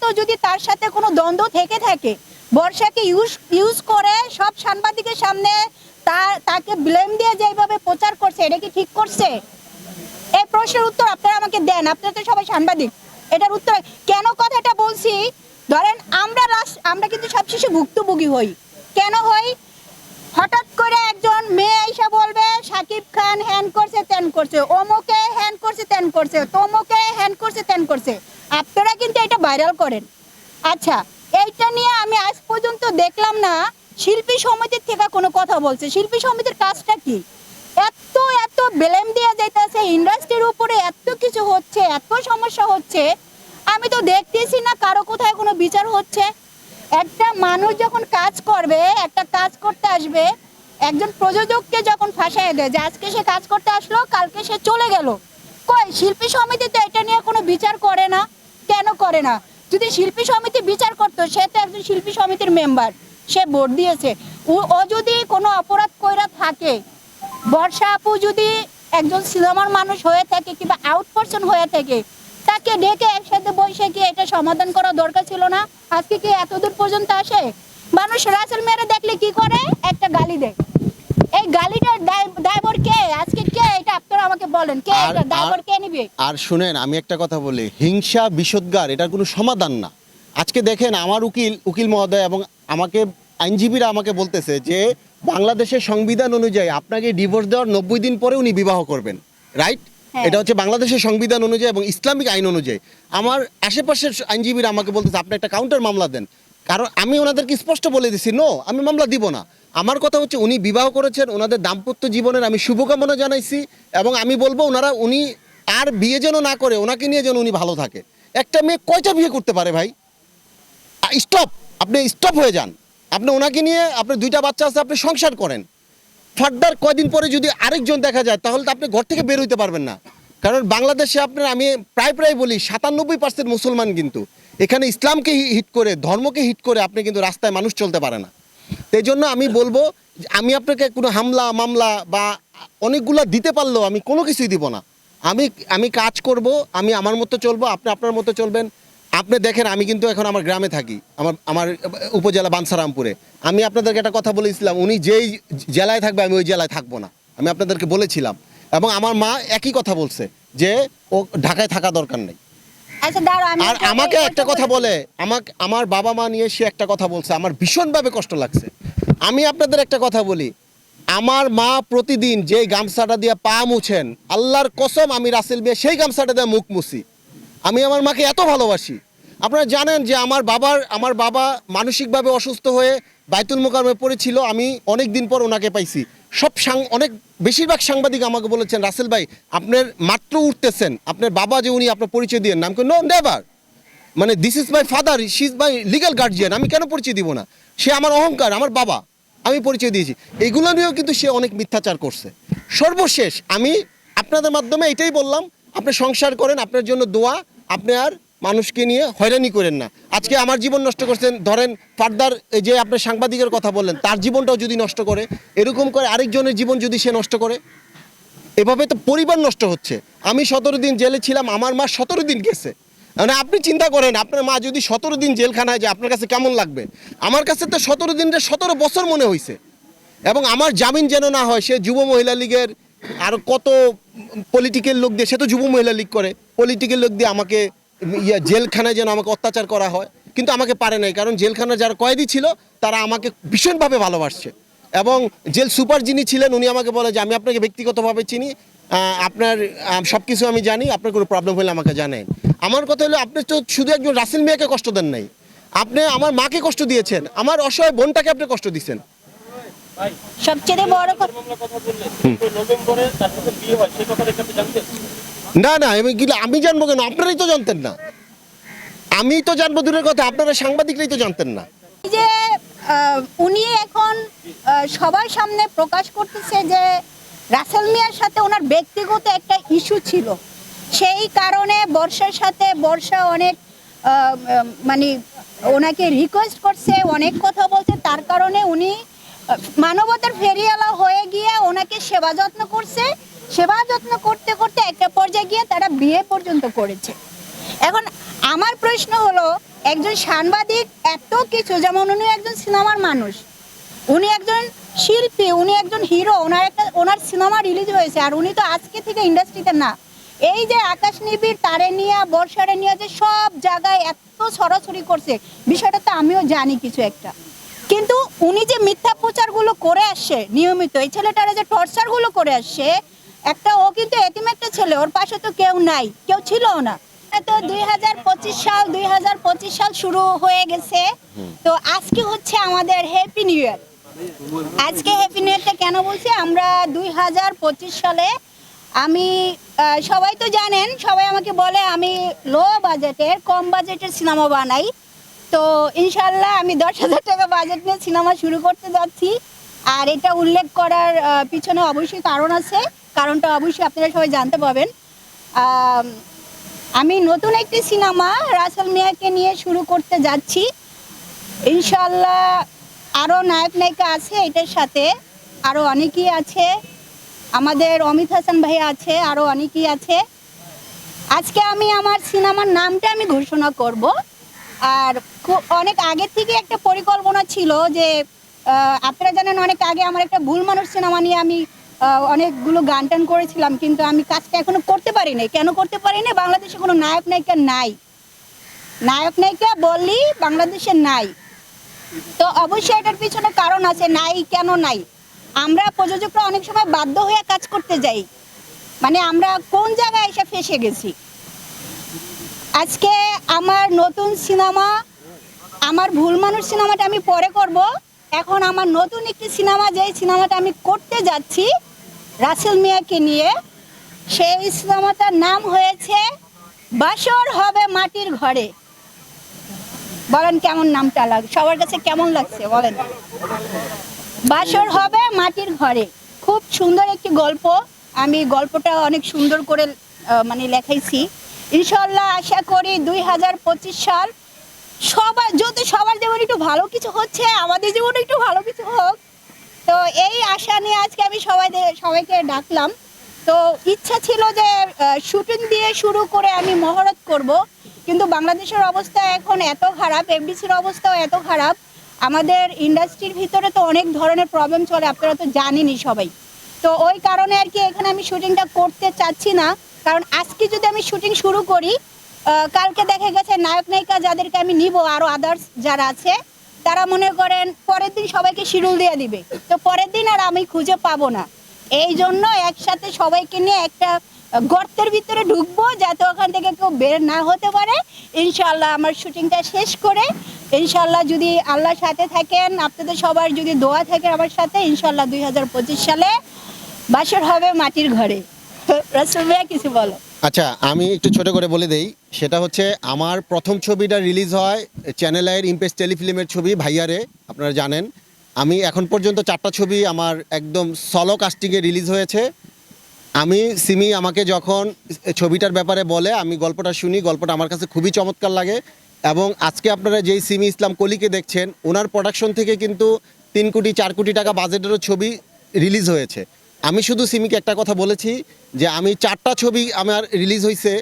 প্রতিনিয়ত যদি তার সাথে কোনো দ্বন্দ্ব থেকে থাকে, বর্ষাকে ইউজ ইউজ করে সব সাংবাদিকের সামনে তার তাকে ব্লেম দিয়ে যেভাবে প্রচার করছে, এটা কি ঠিক করছে? এই প্রশ্নের উত্তর আপনারা আমাকে দেন, আপনারা তো সবাই সাংবাদিক। এটার উত্তর কেন কথাটা বলছি? ধরেন আমরা আমরা কিন্তু সবশেষে ভুক্তভোগী হই। কেন হই? হঠাৎ করে একজন মেয়ে এসে বলবে, সাকিব খান হ্যান করছে ত্যান করছে। অমুকে হ্যান করছে ত্যান করছে। তমুকে হ্যান করছে ত্যান করছে। আপনারা কিন্তু এটা ভাইরাল করেন। আচ্ছা এইটা নিয়ে আমি আজ পর্যন্ত দেখলাম না। শিল্পী সমিতির থেকে কোনো কথা বলছে। শিল্পী সমিতির কাজটা কি? এত এত বেলেম দিয়ে যাইতেছে ইন্ডাস্ট্রির উপরে এত কিছু হচ্ছে, এত সমস্যা হচ্ছে। আমি তো দেখতেছি না কারও কোথায় কোনো বিচার হচ্ছে। একটা মানুষ যখন কাজ করবে, একটা কাজ করতে আসবে, একজন প্রযোজককে যখন ফাঁসায় দেয় যে আজকে সে কাজ করতে আসলো, কালকে সে চলে গেল। কই, শিল্পী সমিতি তো এটা নিয়ে কোনো বিচার করে না। কেন করে না? যদি শিল্পী সমিতি বিচার করতো, সে তো একজন শিল্পী সমিতির মেম্বার, সে ভোট দিয়েছে। ও ও যদি কোনো অপরাধ কইরা থাকে, বর্ষা আপু যদি একজন সিনেমার মানুষ হয়ে থাকে কিংবা আউট পার্সন হয়ে থাকে তাকে ডেকে একসাথে বসে কি এটা সমাধান করা দরকার ছিল না? আজকে কি এতদূর পর্যন্ত আসে? মানুষ রাসেল মেরে দেখলে কি করে? একটা গালি দেয়। এই গালিটার ড্রাইভার কে? আজকে কে? এটা আপনারা আমাকে বলেন। কে এটা? আর- কে নিবে? আর শুনেন আমি একটা কথা বলি। হিংসা বিষোদ্গার এটার কোনো সমাধান না। আজকে দেখেন আমার উকিল উকিল মহোদয় এবং আমাকে আইনজীবীরা আমাকে বলতেছে যে বাংলাদেশের সংবিধান অনুযায়ী আপনাকে ডিভোর্স দেওয়ার নব্বই দিন পরে উনি বিবাহ করবেন। রাইট। এটা হচ্ছে বাংলাদেশের সংবিধান অনুযায়ী এবং ইসলামিক আইন অনুযায়ী। আমার আশেপাশের আইনজীবীরা আমাকে বলতেছে, আপনি একটা কাউন্টার মামলা দেন। কারণ আমি ওনাদেরকে স্পষ্ট বলে দিছি নো আমি মামলা দিব না। আমার কথা হচ্ছে, উনি বিবাহ করেছেন, ওনাদের দাম্পত্য জীবনের আমি শুভকামনা জানাইছি এবং আমি বলব, ওনারা, উনি আর বিয়ে যেন না করে, ওনাকে নিয়ে যেন উনি ভালো থাকে। একটা মেয়ে কয়টা বিয়ে করতে পারে ভাই? স্টপ আপনি স্টপ হয়ে যান। আপনি ওনাকে নিয়ে, আপনার দুইটা বাচ্চা আছে, আপনি সংসার করেন। ফার্দার কয়দিন পরে যদি আরেকজন দেখা যায়, তাহলে তো আপনি ঘর থেকে বের হইতে পারবেন না। কারণ বাংলাদেশে আপনার, আমি প্রায় প্রায় বলি, সাতানব্বই পার্সেন্ট মুসলমান কিন্তু। এখানে ইসলামকে হিট করে, ধর্মকে হিট করে আপনি কিন্তু রাস্তায় মানুষ চলতে পারে না। এই জন্য আমি বলব আমি আপনাকে কোনো হামলা, মামলা বা অনেকগুলো দিতে পারলেও আমি কোনো কিছুই দিব না। আমি আমি কাজ করব, আমি আমার মতো চলবো, আপনি আপনার মতো চলবেন। আপনি দেখেন আমি কিন্তু এখন আমার গ্রামে থাকি আমার আমার উপজেলা বানসারামপুরে। আমি আপনাদেরকে একটা কথা বলেছিলাম উনি যেই জেলায় থাকবে আমি ওই জেলায় থাকব না। আমি আপনাদেরকে বলেছিলাম। এবং আমার মা একই কথা বলছে যে ও ঢাকায় থাকা দরকার নেই। আচ্ছা আর আমাকে একটা কথা বলে। আমাকে আমার বাবা মা নিয়ে সে একটা কথা বলছে আমার ভীষণভাবে কষ্ট লাগছে। আমি আপনাদের একটা কথা বলি আমার মা প্রতিদিন যেই গামছাটা দিয়ে পা মুছেন আল্লাহর কসম আমি রাসেল বিয়ে সেই গামছাটা দিয়ে মুখ মুছি। আমি আমার মাকে এত ভালোবাসি। আপনারা জানেন যে আমার বাবার, আমার বাবা মানসিকভাবে অসুস্থ হয়ে বাইতুল মোকামে পড়েছিল, আমি অনেক দিন পর ওনাকে পাইছি। সব সাং অনেক বেশিরভাগ সাংবাদিক আমাকে বলেছেন, রাসেল ভাই, আপনার মাত্র উঠতেছেন। আপনার বাবা যে উনি আপনার পরিচয় দিয়ে নাম নো নেভার মানে this is my father she is my legal guardian আমি কেন পরিচয় দিব না? সে আমার অহংকার, আমার বাবা, আমি পরিচয় দিয়েছি। এগুলো নিয়েও কিন্তু সে অনেক মিথ্যাচার করছে। সর্বশেষ, আমি আপনাদের মাধ্যমে এটাই বললাম আপনি সংসার করেন, আপনার জন্য দোয়া, আপনি আর মানুষকে নিয়ে হয়রানি করেন না। আজকে আমার জীবন নষ্ট করছেন, ধরেন ফার্দার যে আপনি সাংবাদিকের কথা বললেন, তার জীবনটাও যদি নষ্ট করে, এরকম করে আরেকজনের জীবন যদি সে নষ্ট করে, এভাবে তো পরিবার নষ্ট হচ্ছে। আমি সতেরো দিন জেলে ছিলাম, আমার মা সতেরো দিন গেছে। মানে আপনি চিন্তা করেন, আপনার মা যদি সতেরো দিন জেলখানায় যায়, আপনার কাছে কেমন লাগবে? আমার কাছে তো সতেরো দিনটা সতেরো বছর মনে হয়েছে এবং আমার জামিন যেন না হয়, সে যুব মহিলা লীগের আর কত পলিটিক্যাল লোক দিয়ে, সে তো যুব মহিলা লীগ করে পলিটিক্যাল লোক দিয়ে আমাকে ইয়া জেলখানায় যেন আমাকে অত্যাচার করা হয়, কিন্তু আমাকে পারে নাই, কারণ জেলখানায় যারা কয়েদি ছিল, তারা আমাকে ভীষণভাবে ভালোবাসছে। এবং জেল সুপার যিনি ছিলেন, উনি আমাকে বলে যে, আমি আপনাকে ব্যক্তিগতভাবে চিনি আপনার সব কিছু আমি জানি, আপনার কোনো প্রবলেম হলে আমাকে জানেন আমার কথা হলো, আপনি তো শুধু একজন রাসেল মিয়াকে কষ্ট দেন নাই। আপনি আমার মাকে কষ্ট দিয়েছেন, আমার অসহায় বোনটাকে আপনি কষ্ট দিয়েছেন সবচেয়ে বড় হয় না না আমি গেলে আমি জানব কেন? আপনারাই তো জানতেন না। আমি তো জানব দূরের কথা আপনারা সাংবাদিকরাই তো জানতেন না। যে আহ, উনি এখন আহ, সবার সামনে প্রকাশ করতেছে যে রাসেল মিয়ার সাথে ওনার ব্যক্তিগত একটা ইস্যু ছিল। সেই কারণে বর্ষার সাথে বর্ষা অনেক আহ, মানে ওনাকে রিকোয়েস্ট করছে অনেক কথা বলছে তার কারণে উনি মানবতার ফেরিয়ালা হয়ে গিয়ে ওনাকে সেবা যত্ন করছে। সেবা যত্ন করতে করতে একটা পর্যায়ে গিয়ে তারা বিয়ে পর্যন্ত করেছে। এখন আমার প্রশ্ন হলো, একজন সাংবাদিক এত কিছু, যেমন উনি একজন সিনেমার মানুষ, উনি একজন শিল্পী, উনি একজন হিরো, ওনার একটা, ওনার সিনেমা রিলিজ হয়েছে, আর উনি তো আজকে থেকে ইন্ডাস্ট্রিতে না। এই যে আকাশ নিবিড়, তারে নিয়ে, বর্ষারে নিয়ে যে সব জায়গায় এত সরাসরি করছে, বিষয়টা তো আমিও জানি কিছু একটা। কিন্তু উনি যে মিথ্যা প্রচারগুলো করে আসছে নিয়মিত এই ছেলেটারা যে টর্চারগুলো করে আসছে একটা ও কিন্তু এতিম একটা ছেলে ওর পাশে তো কেউ নাই কেউ ছিল না। তো দুই হাজার পঁচিশ সাল দুই হাজার পঁচিশ সাল শুরু হয়ে গেছে। তো আজকে হচ্ছে আমাদের হ্যাপি নিউ ইয়ার আজকে হ্যাপি নিউ ইয়ারটা কেন বলছি? আমরা দুই হাজার পঁচিশ সালে আমি সবাই তো জানেন সবাই আমাকে বলে আমি লো বাজেটের কম বাজেটের সিনেমা বানাই। তো ইনশাল্লাহ আমি দশ হাজার টাকা বাজেট নিয়ে সিনেমা শুরু করতে যাচ্ছি। আর এটা উল্লেখ করার পিছনে অবশ্যই কারণ আছে। কারণটা অবশ্যই আপনারা সবাই জানতে পারবেন। আমি নতুন একটি সিনেমা রাসেল মিয়াকে নিয়ে শুরু করতে যাচ্ছি। ইনশাল্লাহ আরও নায়ক নায়িকা আছে এটার সাথে। আরও অনেকেই আছে। আমাদের অমিত হাসান ভাই আছে আরও অনেকেই আছে। আজকে আমি আমার সিনেমার নামটা আমি ঘোষণা করব। আর খুব অনেক আগে থেকে একটা পরিকল্পনা ছিল যে আপনারা জানেন অনেক আগে আমার একটা ভুল মানুষ সিনেমা নিয়ে আমি অনেকগুলো গান টান করেছিলাম, কিন্তু আমি কাজটা এখনও করতে পারি নাই। কেন করতে পারি না বাংলাদেশে কোনো নায়ক নায়িকা নাই। নায়ক নায়িকা বললি বাংলাদেশে নাই। তো অবশ্যই এটার পিছনে কারণ আছে, নাই কেন নাই? আমরা প্রযোজকরা অনেক সময় বাধ্য হয়ে কাজ করতে যাই। মানে আমরা কোন জায়গায় এসে ফেসে গেছি? আজকে আমার নতুন সিনেমা, আমার ভুল মানুষ সিনেমাটা আমি পরে করব। এখন আমার নতুন একটি সিনেমা, যেই সিনেমাটা আমি করতে যাচ্ছি রাসেল মিয়াকে নিয়ে, সেই সিনেমাটার নাম হয়েছে বাসর হবে মাটির ঘরে। বলেন কেমন নামটা লাগ, সবার কাছে কেমন লাগছে বলেন? বাসর হবে মাটির ঘরে। খুব সুন্দর একটি গল্প। আমি গল্পটা অনেক সুন্দর করে মানে লেখাইছি। ইনশাল্লাহ আশা করি দুই হাজার পঁচিশ সাল সবার যদি সবার যেমন একটু ভালো কিছু হচ্ছে, আমাদের জীবনে একটু ভালো কিছু হোক। তো এই আশা নিয়ে আজকে আমি সবাই সবাইকে ডাকলাম। তো ইচ্ছা ছিল যে শুটিং দিয়ে শুরু করে আমি মহরত করব, কিন্তু বাংলাদেশের অবস্থা এখন এত খারাপ, এফডিসির অবস্থাও এত খারাপ। আমাদের ইন্ডাস্ট্রির ভিতরে তো অনেক ধরনের প্রবলেম চলে, আপনারা তো জানেনই সবাই। তো ওই কারণে আর কি এখানে আমি শুটিংটা করতে চাচ্ছি না। কারণ আজকে যদি আমি শুটিং শুরু করি কালকে দেখা গেছে নায়ক নায়িকা যাদেরকে আমি নিব আরও আদার্স যারা আছে, তারা মনে করেন পরের দিন সবাইকে শিডিউল দিয়ে দিবে। তো পরের দিন আর আমি খুঁজে পাবো না। এই জন্য একসাথে সবাইকে নিয়ে একটা গর্তের ভিতরে ঢুকবো, যাতে ওখান থেকে কেউ বের না হতে পারে। ইনশাল্লাহ আমার শুটিংটা শেষ করে ইনশাল্লাহ যদি আল্লাহর সাথে থাকেন, আপনাদের সবার যদি দোয়া থাকে আমার সাথে ইনশাল্লাহ দুই হাজার পঁচিশ সালে বাসর হবে মাটির ঘরে। কিছু বলো। আচ্ছা আমি একটু ছোট করে বলে দেই, সেটা হচ্ছে আমার প্রথম ছবিটা রিলিজ হয় চ্যানেল আয়ের ইমপেস টেলিফিল্মের ছবি ভাইয়ারে, আপনারা জানেন। আমি এখন পর্যন্ত চারটা ছবি আমার একদম সলো কাস্টিংয়ে রিলিজ হয়েছে। আমি, সিমি আমাকে যখন ছবিটার ব্যাপারে বলে, আমি গল্পটা শুনি, গল্পটা আমার কাছে খুবই চমৎকার লাগে। এবং আজকে আপনারা যেই সিমি ইসলাম কলিকে দেখছেন, ওনার প্রোডাকশন থেকে কিন্তু তিন কোটি, চার কোটি টাকা বাজেটেরও ছবি রিলিজ হয়েছে। আমি শুধু সিমিকে একটা কথা বলেছি যে আমি চারটা ছবি আমার রিলিজ হয়েছে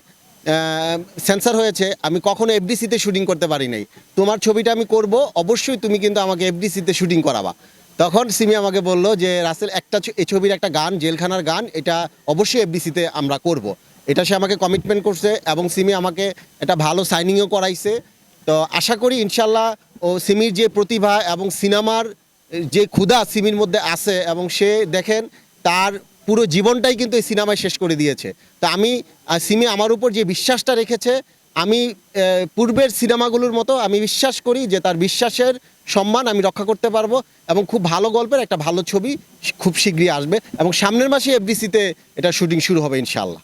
সেন্সার হয়েছে, আমি কখনো এফডিসিতে শুটিং করতে পারি নাই। তোমার ছবিটা আমি করব, অবশ্যই তুমি কিন্তু আমাকে এফডিসিতে শুটিং করাবা। তখন সিমি আমাকে বলল যে, রাসেল, একটা এই ছবির একটা গান, জেলখানার গান, এটা অবশ্যই এফডিসিতে আমরা করব। এটা সে আমাকে কমিটমেন্ট করছে এবং সিমি আমাকে এটা ভালো সাইনিংও করাইছে। তো আশা করি ইনশাল্লাহ ও সিমির যে প্রতিভা এবং সিনেমার যে ক্ষুধা সিমির মধ্যে আছে এবং সে দেখেন তার পুরো জীবনটাই কিন্তু এই সিনেমায় শেষ করে দিয়েছে। তো আমি সিমি আমার উপর যে বিশ্বাসটা রেখেছে, আমি পূর্বের সিনেমাগুলোর মতো আমি বিশ্বাস করি যে তার বিশ্বাসের সম্মান আমি রক্ষা করতে পারব এবং খুব ভালো গল্পের একটা ভালো ছবি খুব শীঘ্রই আসবে এবং সামনের মাসে এফডিসিতে এটা শুটিং শুরু হবে ইনশাল্লাহ